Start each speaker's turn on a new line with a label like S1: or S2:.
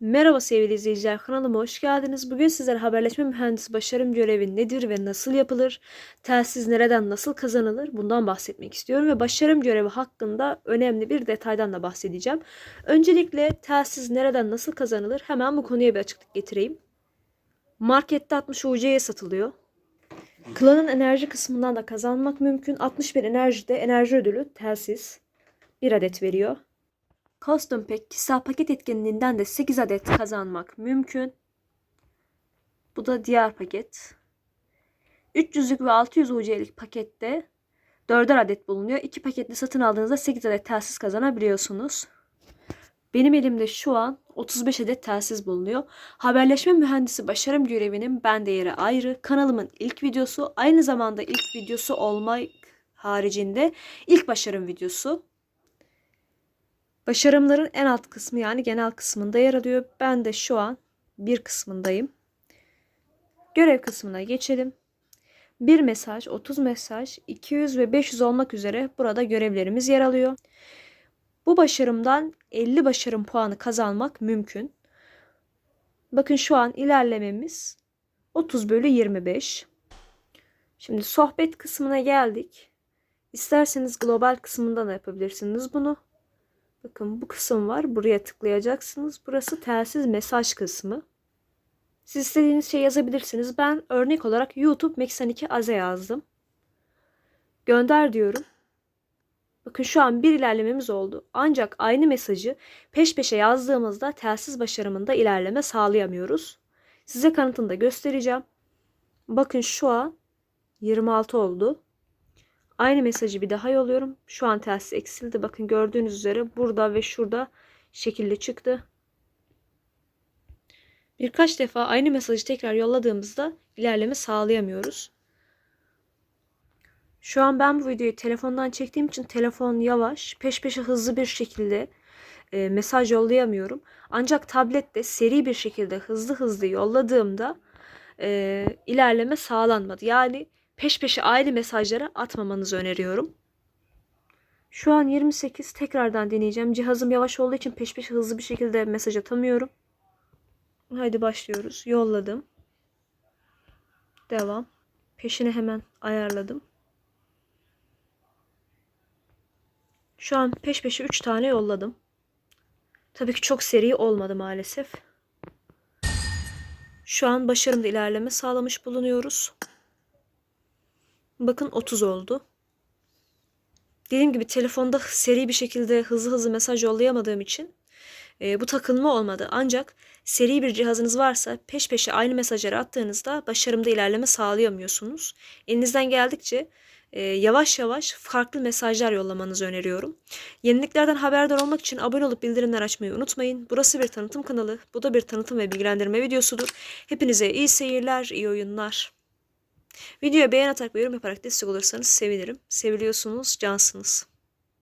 S1: Merhaba sevgili izleyiciler, kanalıma hoş geldiniz. Bugün sizlere haberleşme mühendisi başarım görevi nedir ve nasıl yapılır, telsiz nereden nasıl kazanılır bundan bahsetmek istiyorum ve başarım görevi hakkında önemli bir detaydan da bahsedeceğim. Öncelikle telsiz nereden nasıl kazanılır hemen bu konuya bir açıklık getireyim. Markette 60 UC'ye satılıyor. Klanın enerji kısmından da kazanmak mümkün. 61 enerjide enerji ödülü telsiz 1 adet veriyor. Custom Pack kişisel paket etkinliğinden de 8 adet kazanmak mümkün. Bu da diğer paket. 300'lük ve 600 UC'lik pakette 4'er adet bulunuyor. 2 paketli satın aldığınızda 8 adet telsiz kazanabiliyorsunuz. Benim elimde şu an 35 adet telsiz bulunuyor. Haberleşme mühendisi başarım görevinin bende yeri ayrı. Kanalımın ilk videosu aynı zamanda ilk videosu olmak haricinde ilk başarım videosu. Başarımların en alt kısmı yani genel kısmında yer alıyor. Ben de şu an bir kısmındayım. Görev kısmına geçelim. Bir mesaj, 30 mesaj, 200 ve 500 olmak üzere burada görevlerimiz yer alıyor. Bu başarımdan 50 başarım puanı kazanmak mümkün. Bakın şu an ilerlememiz 30 bölü 25. Şimdi sohbet kısmına geldik. İsterseniz global kısmında da yapabilirsiniz bunu. Bakın bu kısım var. Buraya tıklayacaksınız. Burası telsiz mesaj kısmı. Siz istediğiniz şey yazabilirsiniz. Ben örnek olarak YouTube Meksaniki Aze yazdım. Gönder diyorum. Bakın şu an bir ilerlememiz oldu. Ancak aynı mesajı peş peşe yazdığımızda telsiz başarımında ilerleme sağlayamıyoruz. Size kanıtını da göstereceğim. Bakın şu an 26 oldu. Aynı mesajı bir daha yolluyorum. Şu an telsiz eksildi. Bakın gördüğünüz üzere burada ve şurada şekilde çıktı. Birkaç defa aynı mesajı tekrar yolladığımızda ilerleme sağlayamıyoruz. Şu an ben bu videoyu telefondan çektiğim için telefon yavaş, peş peşe hızlı bir şekilde e, mesaj yollayamıyorum. Ancak tablette seri bir şekilde hızlı hızlı yolladığımda e, ilerleme sağlanmadı. Yani peş peşe aynı mesajları atmamanızı öneriyorum. Şu an 28 tekrardan deneyeceğim. Cihazım yavaş olduğu için peş peşe hızlı bir şekilde mesaj atamıyorum. Haydi başlıyoruz. Yolladım. Devam. Peşine hemen ayarladım. Şu an peş peşe 3 tane yolladım. Tabii ki çok seri olmadı maalesef. Şu an başarımda ilerleme sağlamış bulunuyoruz. Bakın 30 oldu. Dediğim gibi telefonda seri bir şekilde hızlı hızlı mesaj yollayamadığım için e, bu takılma olmadı. Ancak seri bir cihazınız varsa peş peşe aynı mesajları attığınızda başarımda ilerleme sağlayamıyorsunuz. Elinizden geldikçe e, yavaş yavaş farklı mesajlar yollamanızı öneriyorum. Yeniliklerden haberdar olmak için abone olup bildirimler açmayı unutmayın. Burası bir tanıtım kanalı. Bu da bir tanıtım ve bilgilendirme videosudur. Hepinize iyi seyirler, iyi oyunlar. Videoya beğen atarak ve yorum yaparak destek olursanız sevinirim. Seviliyorsunuz, cansınız.